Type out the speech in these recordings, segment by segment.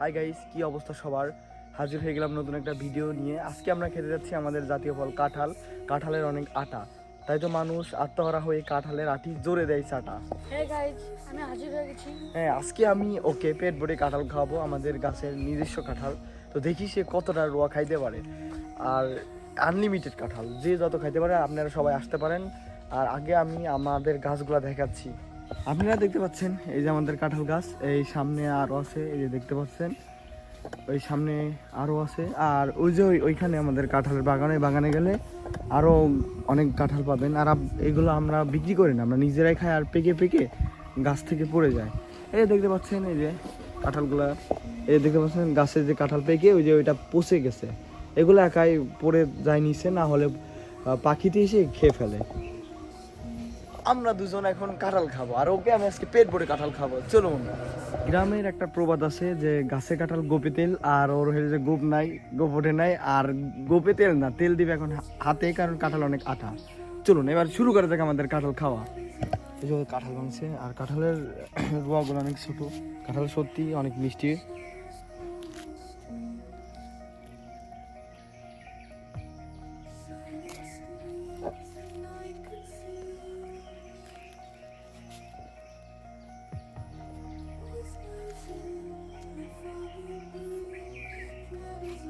Hi guys কি অবস্থা সবার? হাজির হয়ে গেলাম নতুন একটা ভিডিও নিয়ে। আজকে আমরা খেতে যাচ্ছি আমাদের জাতীয় ফল কাঁঠাল। কাঁঠালের অনেক আটা। তাই তো মানুষ আত্মহারা হয়ে কাঁঠালের আটি জোরে দেয় চাটা। হে আমি হাজির হয়ে গেছি। হ্যাঁ আজকে আমি ওকে পেট ভরে কাঁঠাল খাওয়াবো আমাদের গাছের নিজস্ব কাঁঠাল। তো দেখি সে কতটা রোয়া খাইতে পারে। আর আনলিমিটেড কাঁঠাল যে যত খাইতে পারে আপনারা সবাই আসতে পারেন। আর আগে আমি আমাদের গাছগুলা দেখাচ্ছি। আপনারা দেখতে পাচ্ছেন, এই যে আমাদের কাঁঠাল গাছ, এই সামনে আরও আছে, এই যে দেখতে পাচ্ছেন, ওই সামনে আরও আছে, আর ওই যে ওইখানে আমাদের কাঁঠালের বাগানে বাগানে গেলে আরও অনেক কাঁঠাল পাবেন, আর এগুলো আমরা বিক্রি করি না, আমরা নিজেরাই খাই, আর পেকে পেকে গাছ থেকে পড়ে যায়। এই দেখতে পাচ্ছেন, এই যে কাঁঠালগুলা, এই দেখতে পাচ্ছেন গাছের যে কাঁঠাল পেকে, ওই যে ওইটা পচে গেছে। এগুলো একাই পড়ে যায় নিচে, না হলে পাখিতে এসে খেয়ে ফেলে। আমরা দুজন এখন কাঁঠাল খাব। আর ওকে আমি আজকে পেট ভরে কাঁঠাল খাব। চলুন গ্রামের একটা প্রবাদ আছে যে গাছে কাঁঠাল গোপে তেল, আর ওর হয়ে যে গোপ নাই, গোপ ওঠে নাই, আর গোপে তেল না, তেল দিবে এখন হাতে, কারণ কাঁঠাল অনেক আটা। চলুন, এবার শুরু করা যাক আমাদের কাঁঠাল খাওয়া। এই যে কাঁঠাল ভাঙছে আর কাঁঠালের রোয়াগুলো অনেক ছোটো। কাঁঠাল সত্যি অনেক মিষ্টি।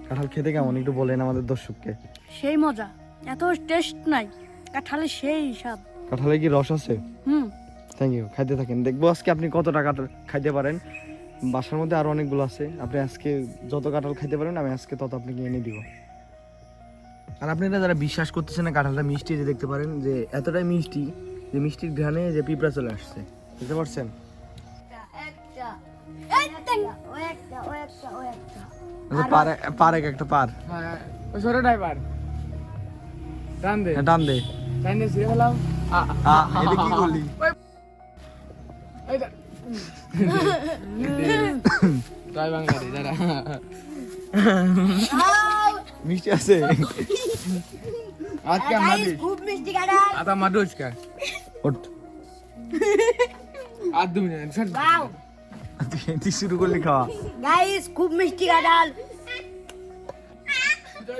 কাঁঠাল খেতে কেমন? একটু বলেন আমাদের দর্শককে। সেই মজা। এত টেস্ট নাই। কাঁঠালে সেই স্বাদ। কাঁঠালে কি রস আছে? হুম। থ্যাংক ইউ খাইতে থাকেন। দেখব আজকে আপনি কত টাকা খাইতে পারেন। বাসার মধ্যে আরও অনেকগুলো আছে। আপনি আজকে যত কাঁঠাল খাইতে পারেন আমি আজকে তত আপনাকে এনে দিব। আর আপনারা যারা বিশ্বাস করতেছেন না কাঁঠালটা মিষ্টি যে দেখতে পারেন যে এতটাই মিষ্টি যে মিষ্টির ঘ্রাণে যে পিঁপড়া চলে আসছে। বুঝতে পারছেন? আচ্ছা, পার পার একটা পার হ্যাঁ ওই ডান দে ডান দে ডান হলাম এটা কি করলি মিষ্টি আছে আজকে আমাদের খুব মিষ্টি কা ওট আর দুমিনিট স্যার शुरू कर लिखा। गाइस खूब मिट्टी का डाल। जो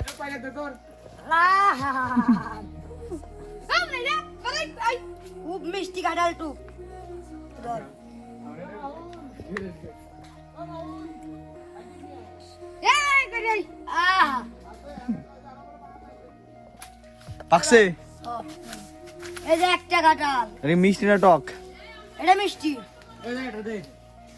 खूब मिट्टी का डाल तू। हाँ। अरे मिष्टी ना टॉक। एडा मिष्टी।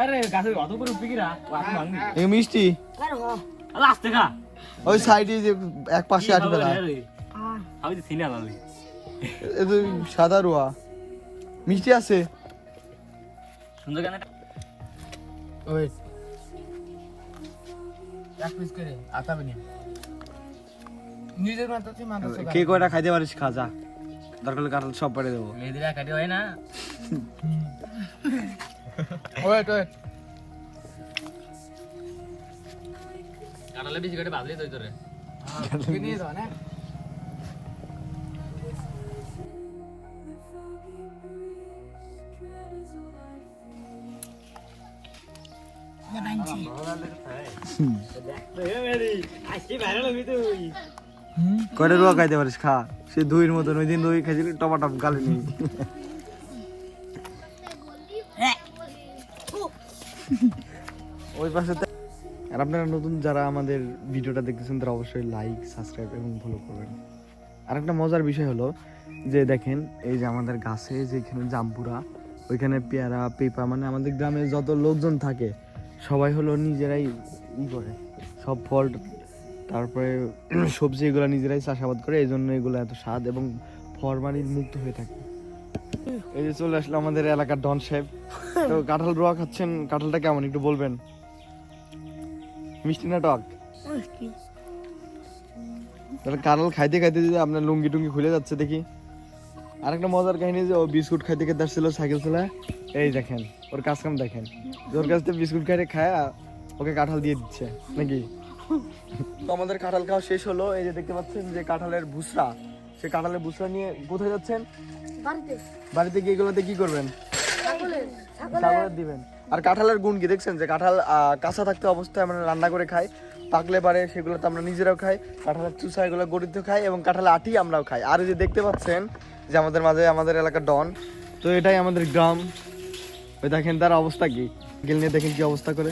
আরে গাছে অত করে উঠবি কিরা? এই মিষ্টি। আরে আসতে খা। ওই সাইডে যে এক পাশে আমি তো এ তো সাদা রোয়া। মিষ্টি আছে? সুন্দর গান ওই। এক পিস করে আতাবে নি নিজের মাথা মাথা কে কয়টা খাইতে পারিস খাজা দরকার হলে সব পাড়ে দেবো। মেয়েদিরা কাটি হয় না। ওয়েট ওয়েট কাটালে বেশি করে ভাবলে তুই তোরে নিয়ে যাও না। কয়টা রোয়া খাইতে পারিস খা? সে দইয়ের মতন ওই দিন দই খাইছিলি টপা টপ গালে নেই ওই পাশে আর আপনারা নতুন যারা আমাদের ভিডিওটা দেখতেছেন, তারা অবশ্যই লাইক সাবস্ক্রাইব এবং ফলো করবেন। আর একটা মজার বিষয় হলো যে দেখেন, এই যে আমাদের গাছে যেখানে জাম্পুরা ওইখানে পেয়ারা, পেঁপা মানে আমাদের গ্রামে যত লোকজন থাকে, সবাই হলো নিজেরাই ই করে, সব ফল, তারপরে সবজি এগুলো নিজেরাই চাষাবাদ করে এই জন্য এগুলো এত স্বাদ এবং ফরমালিন মুক্ত হয়ে থাকে। এই যে চলে আসলো আমাদের এলাকার ডন সাহেব। তো কাঁঠাল রোয়া খাচ্ছেন কাঁঠালটা কেমন একটু বলবেন? মিষ্টি না টক? তাহলে কাঁঠাল খাইতে খাইতে যদি আপনার লুঙ্গি টুঙ্গি খুলে যাচ্ছে দেখি। আরেকটা মজার কাহিনী যে ও বিস্কুট খাইতে খাইতে আসছিল সাইকেল চালায়। এই দেখেন ওর কাজ কাম দেখেন। ওর কাছ থেকে বিস্কুট খাইতে খায় ওকে কাঁঠাল দিয়ে দিচ্ছে নাকি? তো আমাদের কাঁঠাল খাওয়া শেষ হলো। এই যে দেখতে পাচ্ছেন যে কাঁঠালের ভুসরা সে কাঁঠালের ভুসরা নিয়ে কোথায় যাচ্ছেন? বাড়িতে? গিয়ে এগুলোতে কি করবেন? ছাগলের? দিবেন। আর কাঁঠালের গুণ কি দেখছেন? যে কাঁঠাল কাঁচা থাকতে অবস্থায় আমরা রান্না করে খাই পাকলে পারে সেগুলো তো আমরা নিজেরাও খাই কাঁঠালের চুষা এগুলো গরিত খাই এবং কাঁঠালের আটি আমরাও খাই। আর যে দেখতে পাচ্ছেন যে আমাদের মাঝে আমাদের এলাকার ডন তো এটাই আমাদের গ্রাম। ওই দেখেন তার অবস্থা কি? গেল নিয়ে দেখেন কি অবস্থা করে।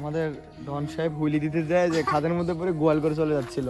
আমাদের ডন সাহেব হুইলি দিতে যায় যে খাদের মধ্যে পরে গোয়াল করে চলে যাচ্ছিল।